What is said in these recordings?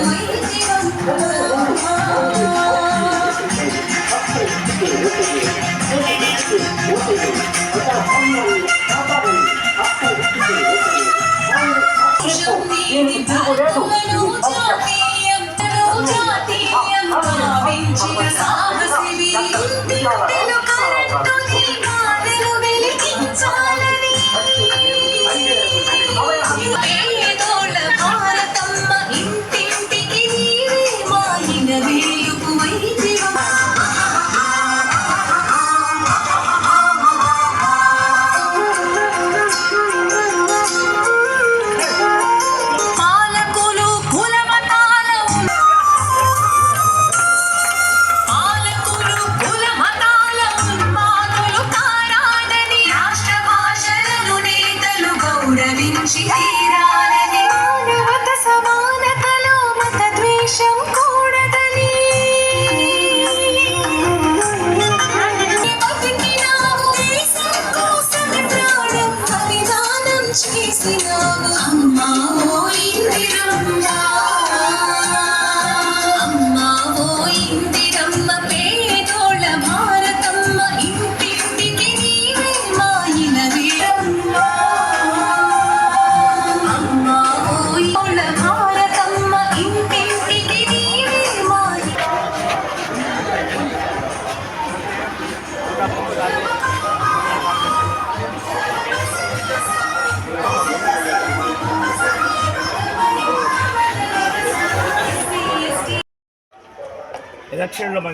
どうも。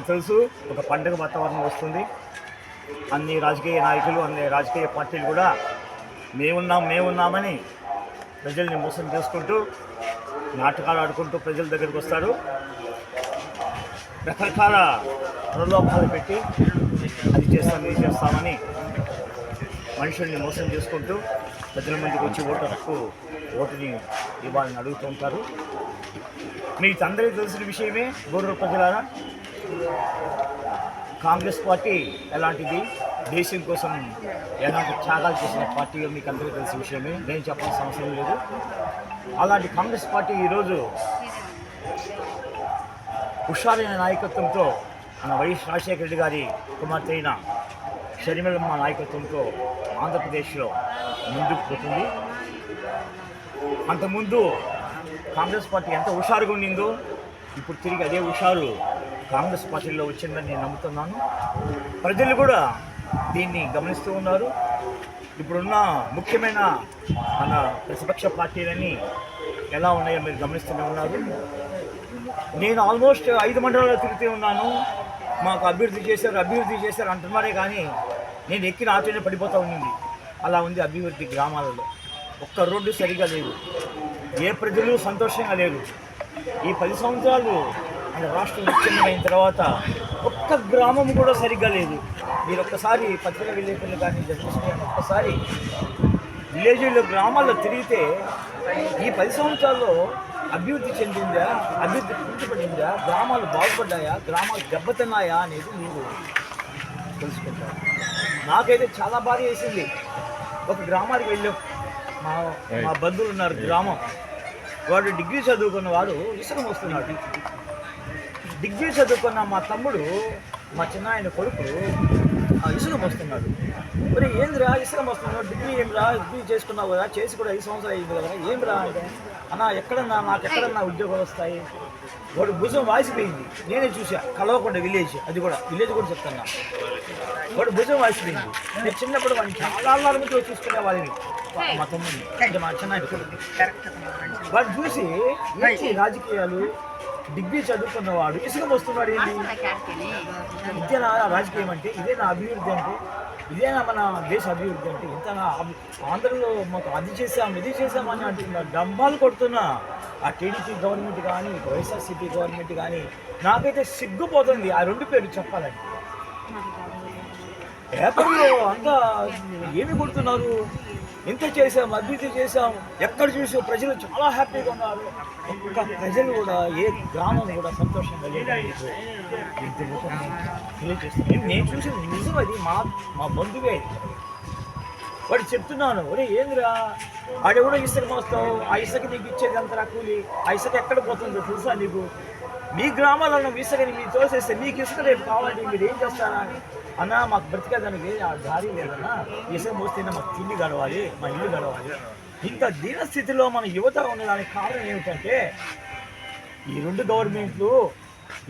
మనకు తెలుసు. ఒక పండగ వాతావరణం వస్తుంది. అన్ని రాజకీయ నాయకులు అన్ని రాజకీయ పార్టీలు కూడా మేమున్నాం మేమున్నామని ప్రజల్ని మోసం చేసుకుంటూ నాటకాలు ఆడుకుంటూ ప్రజల దగ్గరికి వస్తారు. రకరకాల ప్రలోభాలు పెట్టి అది చేస్తాం ఇది చేస్తామని మనుషుల్ని మోసం చేసుకుంటూ ప్రజల ముందుకు వచ్చి ఓటు హక్కు ఓటుని ఇవ్వాలని అడుగుతూ ఉంటారు. మీకు అందరికీ తెలిసిన విషయమే గౌరవ ప్రజలారా కాంగ్రెస్ పార్టీ ఎలాంటిది? దేశం కోసం ఎలాంటి త్యాగాలు చేసిన పార్టీ మీకు అందరికీ తెలిసిన విషయమే. నేను చెప్పాల్సిన అవసరం లేదు. అలాంటి కాంగ్రెస్ పార్టీ ఈరోజు హుషారైన నాయకత్వంతో మన వైఎస్ రాజశేఖర రెడ్డి గారి కుమార్తె అయిన షర్మిలమ్మ నాయకత్వంతో ఆంధ్రప్రదేశ్లో ముందుకు పోతుంది. అంతకుముందు కాంగ్రెస్ పార్టీ ఎంత హుషారుగా ఉండిందో ఇప్పుడు తిరిగి అదే హుషారు కాంగ్రెస్ పార్టీలో వచ్చిందని నేను నమ్ముతున్నాను. ప్రజలు కూడా దీన్ని గమనిస్తూ ఉన్నారు. ఇప్పుడున్న ముఖ్యమైన మన ప్రతిపక్ష పార్టీలని ఎలా ఉన్నాయో మీరు గమనిస్తూనే ఉన్నారు. నేను ఆల్మోస్ట్ ఐదు మండలాల్లో తిరుగుతూ ఉన్నాను. మాకు అభివృద్ధి చేశారు అభివృద్ధి చేశారు అంటున్నారే కానీ నేను ఎక్కిన ఆటోనే పడిపోతూ ఉండింది. అలా ఉంది అభివృద్ధి గ్రామాలలో. ఒక్క రోడ్డు సరిగా లేదు. ఏ ప్రజలు సంతోషంగా లేరు. ఈ పది సంవత్సరాలు మన రాష్ట్రం ముఖ్యమైన తర్వాత ఒక్క గ్రామం కూడా సరిగ్గా లేదు. మీరు ఒక్కసారి పత్రిక విలేకరులు కానీ జర్నలిస్ట్ ఒక్కసారి విలేజ్లో గ్రామాల్లో తిరిగితే ఈ పది సంవత్సరాల్లో అభివృద్ధి చెందిందా అభివృద్ధి పూర్తిపడిందా గ్రామాలు బాగుపడ్డాయా గ్రామాలు దెబ్బతిన్నాయా అనేది మీరు తెలుసుకుంటారు. నాకైతే చాలా బాధ వేసింది. ఒక గ్రామానికి వెళ్ళాం. మా మా బంధువులు ఉన్నారు గ్రామం. వాడు డిగ్రీ చదువుకున్న వాడు ఇసుక వస్తున్నాడు. డిగ్రీ చదువుకున్న మా తమ్ముడు మా చిన్న ఆయన కొడుకు ఆ ఇసుక వస్తున్నాడు మరి ఏందిరా ఇసుక వస్తున్నావు డిగ్రీ ఏం రా? డిగ్రీ చేసుకున్నావు కదా? చేసి కూడా ఐదు సంవత్సరాలు అయింది కదా ఏం రా అంటే? అన్న ఎక్కడన్నా నాకు ఎక్కడన్నా ఉద్యోగాలు వస్తాయి? వాడు భుజం వాసిపోయింది. నేనే చూసా కలవకుండా విలేజ్. అది కూడా విలేజ్ కూడా చెప్తున్నా. వాడు భుజం వాసిపోయింది. నేను చిన్నప్పుడు వాడిని చాలా అల్లాల మీద చూసుకునే వాళ్ళని. మా తమ్ముడిని అంటే మా చిన్న వాడు చూసి రాజకీయాలు? డిగ్రీ చదువుకున్నవాడు ఇసుక వస్తున్నాడు ఏంటి? ఇదే నా రాజకీయం అంటే ఇదే నా అభివృద్ధి అంటే ఇదే నా మన దేశ అభివృద్ధి అంటే ఇంత నా ఆంధ్రలో మాకు అది చేసాం ఇది చేసాం అని అంటున్నా డంబాలు కొడుతున్నా. ఆ టీడీపీ గవర్నమెంట్ కానీ వైఎస్ఆర్సీపీ గవర్నమెంట్ కానీ నాకైతే సిగ్గుపోతుంది. ఆ రెండు పేర్లు చెప్పాలని పేపర్లో అంతా ఏమి కొడుతున్నారు? ఇంత చేసాము అభివృద్ధి చేసాము ఎక్కడ చూసి ప్రజలు చాలా హ్యాపీగా ఉన్నారు. ఒక్క ప్రజలు కూడా ఏ గ్రామం కూడా సంతోషంగా లేదు తెలియజేస్తాను నేను చూసింది నిజం అది. మా మా బంధువే వాడు చెప్తున్నాను ఒరే ఏందిరా? ఆడెవడో ఇసుక మోస్తావు. ఆ ఇసుక నీకు ఇచ్చేది అంత కూలి? ఆ ఇసుక ఎక్కడ పోతుందో తెలుసా నీకు? మీ గ్రామాలలో ఇసుకని మీరు తోసేస్తే మీకు ఇసుక రేపు కావాలంటే మీరు ఏం చేస్తారా? అన్న మాకు బ్రతికేదానికి ఆ దారి లేదన్నా. ఇసే మోస్తేనే మాకు తిండి గడవాలి మా ఇల్లు గడవాలి. ఇంత దీన స్థితిలో మన యువత ఉండడానికి కారణం ఏమిటంటే ఈ రెండు గవర్నమెంట్లు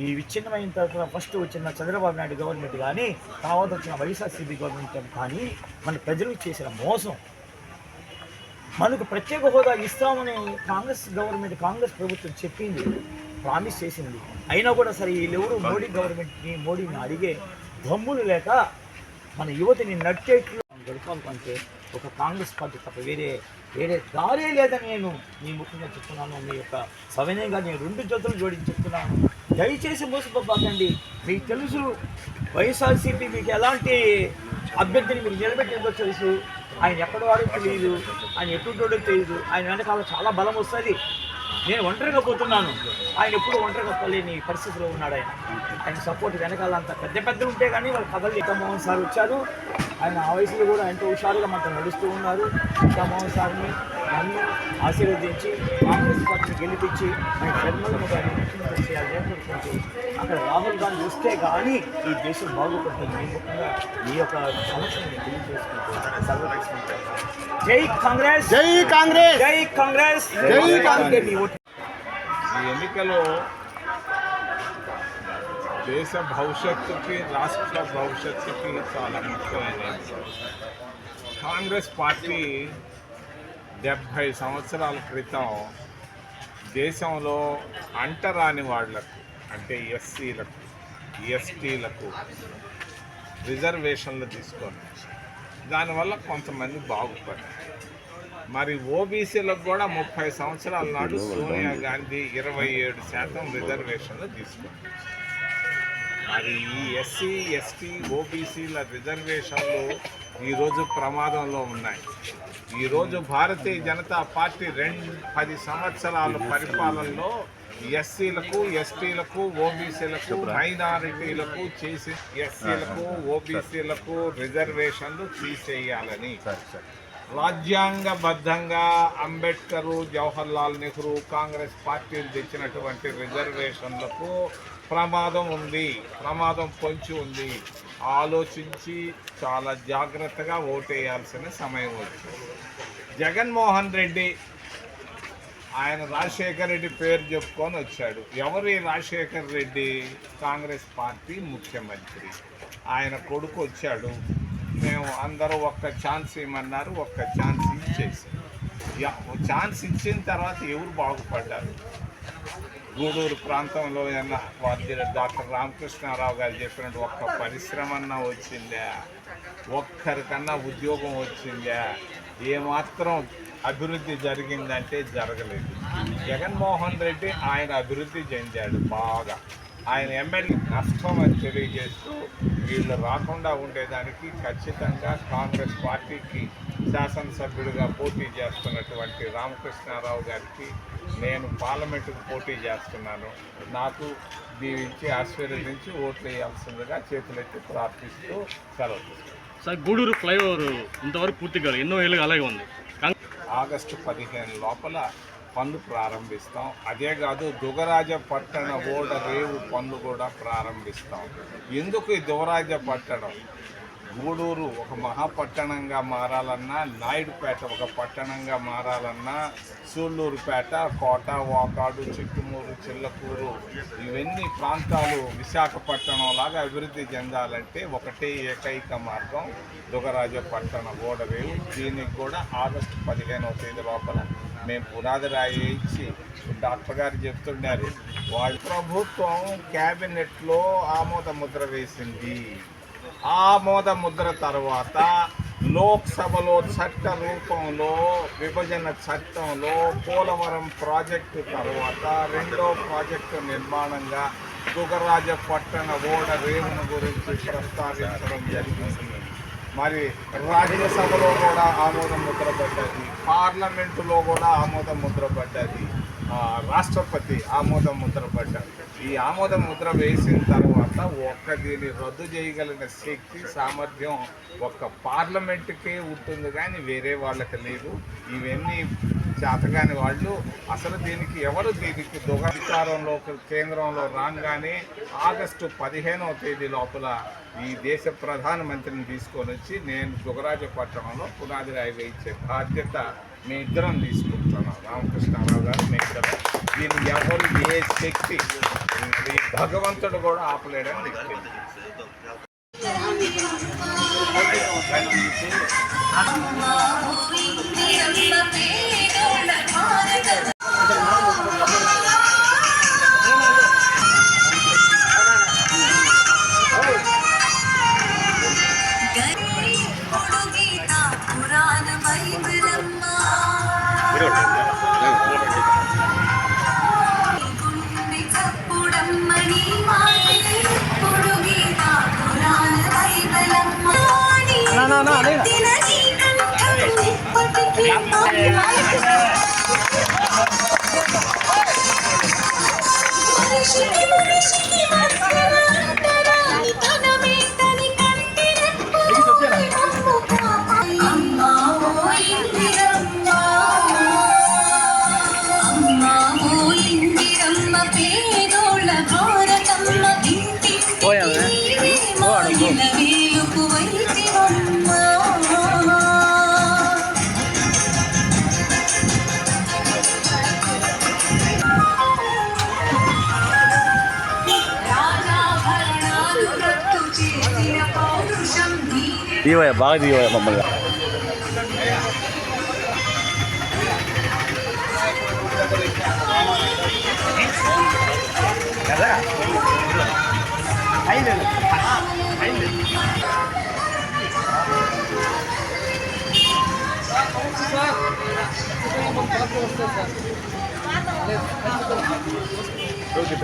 ఈ విచ్ఛిన్నమైన తర్వాత ఫస్ట్ వచ్చిన చంద్రబాబు నాయుడు గవర్నమెంట్ కానీ తర్వాత వచ్చిన వైఎస్ఆర్సీపీ గవర్నమెంట్ కానీ మన ప్రజలకు చేసిన మోసం. మనకు ప్రత్యేక హోదా ఇస్తామని కాంగ్రెస్ గవర్నమెంట్ కాంగ్రెస్ ప్రభుత్వం చెప్పింది ప్రామిస్ చేసింది. అయినా కూడా సరే వీళ్ళెవరు మోడీ గవర్నమెంట్ని మోడీని అడిగే దమ్ములు లేక మన యువతిని నట్టేట్లు గడపాలంటే ఒక కాంగ్రెస్ పార్టీ తప్ప వేరే వేరే దారే లేదని నేను మీ ముఖ్యంగా చెప్తున్నాను. మీ యొక్క సవినయంగా నేను రెండు జతలు జోడించి చెప్తున్నాను. దయచేసి మోసపోబాకండి మీకు తెలుసు వైఎస్ఆర్సీపీ మీకు ఎలాంటి అభ్యర్థిని మీరు నిలబెట్టిందో తెలుసు. ఆయన ఎక్కడ వాడో తెలియదు ఆయన ఎటుంటాడో తెలియదు ఆయన వెనకాల చాలా బలం వస్తుంది. నేను ఒంటరిగా పోతున్నాను. ఆయన ఎప్పుడు ఒంటరిగా పోలేని పరిస్థితిలో ఉన్నాడు ఆయన. ఆయన సపోర్ట్ వెనకాల అంత పెద్ద పెద్ద ఉంటే కానీ వాళ్ళ కథలు ఇంకా సార్ వచ్చారు. ఆయన ఆ వయసులో కూడా ఎంతో హుషారుగా మనతో నడుస్తూ ఉన్నారు. ఇంకా సార్ని నన్ను ఆశీర్వదించి కాంగ్రెస్ పార్టీని గెలిపించి ఆయన జన్మలను ముఖ్యమంత్రి చేయాలని కోరుకుంటూ అక్కడ రాహుల్ గాంధీ వస్తే కానీ ఈ దేశం బాగుపడుతుంది. ఈ ముఖ్యంగా ఈ యొక్క తీసుకుంటాను. జై కాంగ్రెస్. జై కాంగ్రెస్. జై కాంగ్రెస్. జై కాంగ్రెస్. ఈ ఎన్నికలు దేశ భవిష్యత్తుకి రాష్ట్ర భవిష్యత్తుకి చాలా ముఖ్యమైనది. కాంగ్రెస్ పార్టీ డెబ్భై సంవత్సరాల క్రితం దేశంలో అంటరాని వాళ్ళకు అంటే ఎస్సీలకు ఎస్టీలకు రిజర్వేషన్లు తీసుకొని దానివల్ల కొంతమంది బాగుపడ్డారు మరి ఓబీసీలకు కూడా ముప్పై సంవత్సరాల నాడు సోనియా గాంధీ ఇరవై ఏడు శాతం రిజర్వేషన్లు తీసుకుంది మరి ఈ ఎస్సీ ఎస్టీ ఓబీసీల రిజర్వేషన్లు ఈరోజు ప్రమాదంలో ఉన్నాయి. ఈరోజు భారతీయ జనతా పార్టీ రెండు పది సంవత్సరాల పరిపాలనలో ఎస్సీలకు ఎస్టీలకు ఓబీసీలకు మైనారిటీలకు చేసి ఎస్సీలకు ఓబీసీలకు రిజర్వేషన్లు తీసేయాలని. రాజ్యాంగబద్ధంగా అంబేద్కర్ జవహర్లాల్ నెహ్రూ కాంగ్రెస్ పార్టీలు తెచ్చినటువంటి రిజర్వేషన్లకు ప్రమాదం ఉంది ప్రమాదం పొంచి ఉంది. ఆలోచించి చాలా జాగ్రత్తగా ఓటేయాల్సిన సమయం వచ్చింది. జగన్మోహన్ రెడ్డి ఆయన రాజశేఖర్ రెడ్డి పేరు చెప్పుకొని వచ్చాడు. ఎవరు ఈ రాజశేఖర్ రెడ్డి? కాంగ్రెస్ పార్టీ ముఖ్యమంత్రి. ఆయన కొడుకు వచ్చాడు. మేము అందరూ ఒక్క ఛాన్స్ ఇవ్వమన్నారు ఒక్క ఛాన్స్ ఇచ్చేసి. ఛాన్స్ ఇచ్చిన తర్వాత ఎవరు బాగుపడ్డారు? గూడూరు ప్రాంతంలో ఏమన్నా వారి డాక్టర్ రామకృష్ణారావు గారు చెప్పినట్టు ఒక్క పరిశ్రమన్నా వచ్చిందా? ఒక్కరికన్నా ఉద్యోగం వచ్చిందా? ఏమాత్రం అభివృద్ధి జరిగిందంటే జరగలేదు. జగన్మోహన్ రెడ్డి ఆయన అభివృద్ధి చెందాడు బాగా. ఆయన ఎమ్మెల్యే నష్టం అని తెలియజేస్తూ వీళ్ళు రాకుండా ఉండేదానికి ఖచ్చితంగా కాంగ్రెస్ పార్టీకి శాసనసభ్యుడిగా పోటీ చేస్తున్నటువంటి రామకృష్ణారావు గారికి నేను పార్లమెంటుకు పోటీ చేస్తున్నాను. నాకు దీవించి ఆశీర్వదించి ఓట్లు వేయాల్సిందిగా చేతులెత్తి ప్రార్థిస్తూ సెలవు సార్ గూడూరు ఫ్లైఓవర్ ఇంతవరకు పూర్తి కాదు ఎన్నో ఏళ్ళుగా అలాగే ఉంది. ఆగస్టు పదిహేను లోపల పనులు ప్రారంభిస్తాం. అదే కాదు దుగరాజ పట్టణ ఓడ రేవు పనులు కూడా ప్రారంభిస్తాం. ఎందుకు ఈ దుగరాజ పట్టణం? గూడూరు ఒక మహాపట్టణంగా మారాలన్నా నాయుడుపేట ఒక పట్టణంగా మారాలన్నా సూళ్ళూరుపేట కోట వాకాడు చిట్టుమూరు చిల్లకూరు ఇవన్నీ ప్రాంతాలు విశాఖపట్నం లాగా అభివృద్ధి చెందాలంటే ఒకటే ఏకైక మార్గం దుగరాజపట్టణ ఓడవేవు. దీనికి కూడా ఆగస్టు పదిహేనవ తేదీ లోపల మేము పునాది రాయి ఇచ్చి డాక్టర్ గారు చెప్తున్నారు. వాళ్ళ ప్రభుత్వం క్యాబినెట్లో ఆమోద ముద్ర వేసింది. ఆమోద ముద్ర తర్వాత లోక్సభలో చట్ట రూపంలో విభజన చట్టంలో పోలవరం ప్రాజెక్టు తర్వాత రెండో ప్రాజెక్టు నిర్మాణంగా దుగరాజ పట్టణ ఓడ రేవును గురించి ప్రస్తావించడం జరిగింది. మరి రాజ్యసభలో కూడా ఆమోద ముద్ర పడ్డది. పార్లమెంటులో కూడా ఆమోద ముద్ర పడ్డది. రాష్ట్రపతి ఆమోద ముద్ర పడ్డారు. ఈ ఆమోద ముద్ర వేసిన తర్వాత ఒక్క దీన్ని రద్దు చేయగలిగిన శక్తి సామర్థ్యం ఒక్క పార్లమెంటుకే ఉంటుంది కానీ వేరే వాళ్ళకి లేదు. ఇవన్నీ చేతగాని వాళ్ళు. అసలు దీనికి ఎవరు దీనికి దుగధికారంలో కేంద్రంలో రాగానే ఆగస్టు పదిహేనవ తేదీ లోపల ఈ దేశ ప్రధానమంత్రిని తీసుకొని వచ్చి నేను దుగరాజపట్నంలో పునాది రాయి వేయించే బాధ్యత మీ ఇద్దరం తీసుకుంటున్నాం. రామకృష్ణారావు గారు మీ ఇద్దరం. దీన్ని ఎవరు ఏ శక్తి భగవంతుడు కూడా ఆపలేడని మీకు Diwaya, bakit Diwaya mamala? కదా ఐదు ఐదు ఓకే